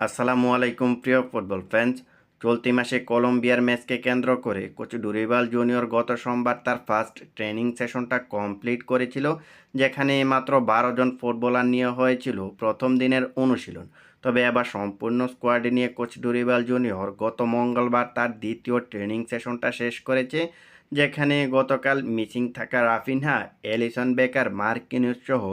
আসসালামু আলাইকুম, প্রিয় ফুটবল ফ্যান্স চলতি মাসে কলম্বিয়ার ম্যাচকে কেন্দ্র করে কোচ ডুরিবাল জুনিয়র গত সোমবার তার ফার্স্ট ট্রেনিং সেশনটা কমপ্লিট করেছিল, যেখানে মাত্র বারো জন ফুটবলার নিয়ে হয়েছিল প্রথম দিনের অনুশীলন। তবে এবার সম্পূর্ণ স্কোয়াড নিয়ে কোচ ডুরিবাল জুনিয়র গত মঙ্গলবার তার দ্বিতীয় ট্রেনিং সেশনটা শেষ করেছে, যেখানে গতকাল মিসিং থাকা রাফিনহা, এলিসন বেকার, মার্কিনিউস সহ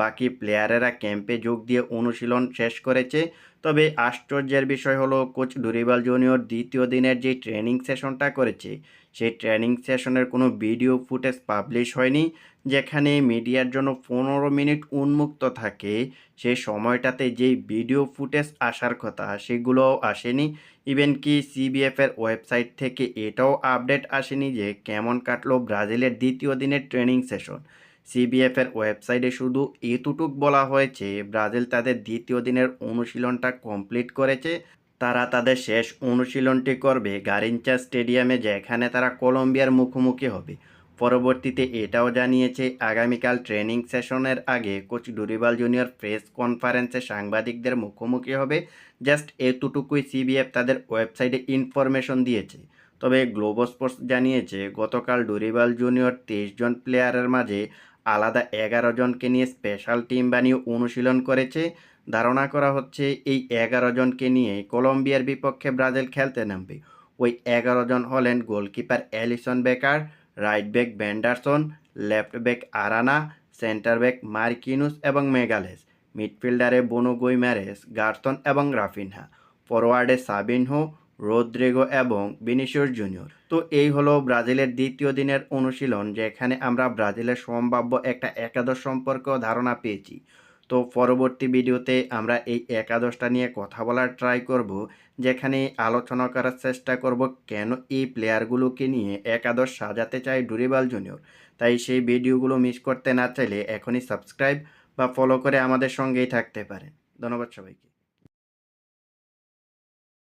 বাকি প্লেয়ারেরা ক্যাম্পে যোগ দিয়ে অনুশীলন শেষ করেছে। তবে আশ্চর্যের বিষয় হলো, কোচ ডুরিবাল জুনিয়র দ্বিতীয় দিনের যে ট্রেনিং সেশনটা করেছে, সেই ট্রেনিং সেশনের কোনো ভিডিও ফুটেজ পাবলিশ হয়নি, যেখানে মিডিয়ার জন্য পনেরো মিনিট উন্মুক্ত থাকে। সেই সময়টাতে যেই ভিডিও ফুটেজ আসার কথা, সেগুলোও আসেনি। ইভেন কি সিবিএফের ওয়েবসাইট থেকে এটাও আপডেট আসেনি যে কেমন কাটলো ব্রাজিলের দ্বিতীয় দিনের ট্রেনিং সেশন। সিবিএফের ওয়েবসাইটে শুধু এতটুক বলা হয়েছে, ব্রাজিল তাদের দ্বিতীয় দিনের অনুশীলনটা কমপ্লিট করেছে। তারা তাদের শেষ অনুশীলনটি করবে গারিঞ্চা স্টেডিয়ামে, যেখানে তারা কলম্বিয়ার মুখোমুখি হবে। পরবর্তীতে এটাও জানিয়েছে আগামীকাল ট্রেনিং সেশনের আগে কোচ ডুরিবাল জুনিয়র প্রেস কনফারেন্সে সাংবাদিকদের মুখোমুখি হবে। জাস্ট এতটুকুই সিবিএফ তাদের ওয়েবসাইটে ইনফরমেশন দিয়েছে। তবে গ্লোবো স্পোর্টস জানিয়েছে, গতকাল ডুরিবাল জুনিয়র তেইশ জন প্লেয়ারের মাঝে আলাদা এগারো জনকে নিয়ে স্পেশাল টিম বানিয়ে অনুশীলন করেছে। ধারণা করা হচ্ছে এই এগারো জনকে নিয়ে কলম্বিয়ার বিপক্ষে ব্রাজিল খেলতে নামবে। ওই এগারো জন হলেন goalkeeper Alisson Becker right back Vanderson left back Arana centre back Marquinhos এবং মেগালেস মিডফিল্ডারে বনু গুইমারেস গার্সন এবং রাফিনহা ফরওয়ার্ডে সাবিনহো রোদ্রিগো এবং বিনিশিয়স জুনিয়র। তো এই হলো ব্রাজিলের দ্বিতীয় দিনের অনুশীলন, যেখানে আমরা ব্রাজিলের সম্ভাব্য একটা একাদশ সম্পর্কেও ধারণা পেয়েছি। তো পরবর্তী ভিডিওতে আমরা এই একাদশটা নিয়ে কথা বলার ট্রাই করব, যেখানে আলোচনা করার চেষ্টা করব কেন এই প্লেয়ারগুলোকে নিয়ে একাদশ সাজাতে চায় ডুরিবাল জুনিয়র। তাই সেই ভিডিওগুলো মিস করতে না চাইলে এখনই সাবস্ক্রাইব বা ফলো করে আমাদের সঙ্গেই থাকতে পারেন। ধন্যবাদ সবাইকে।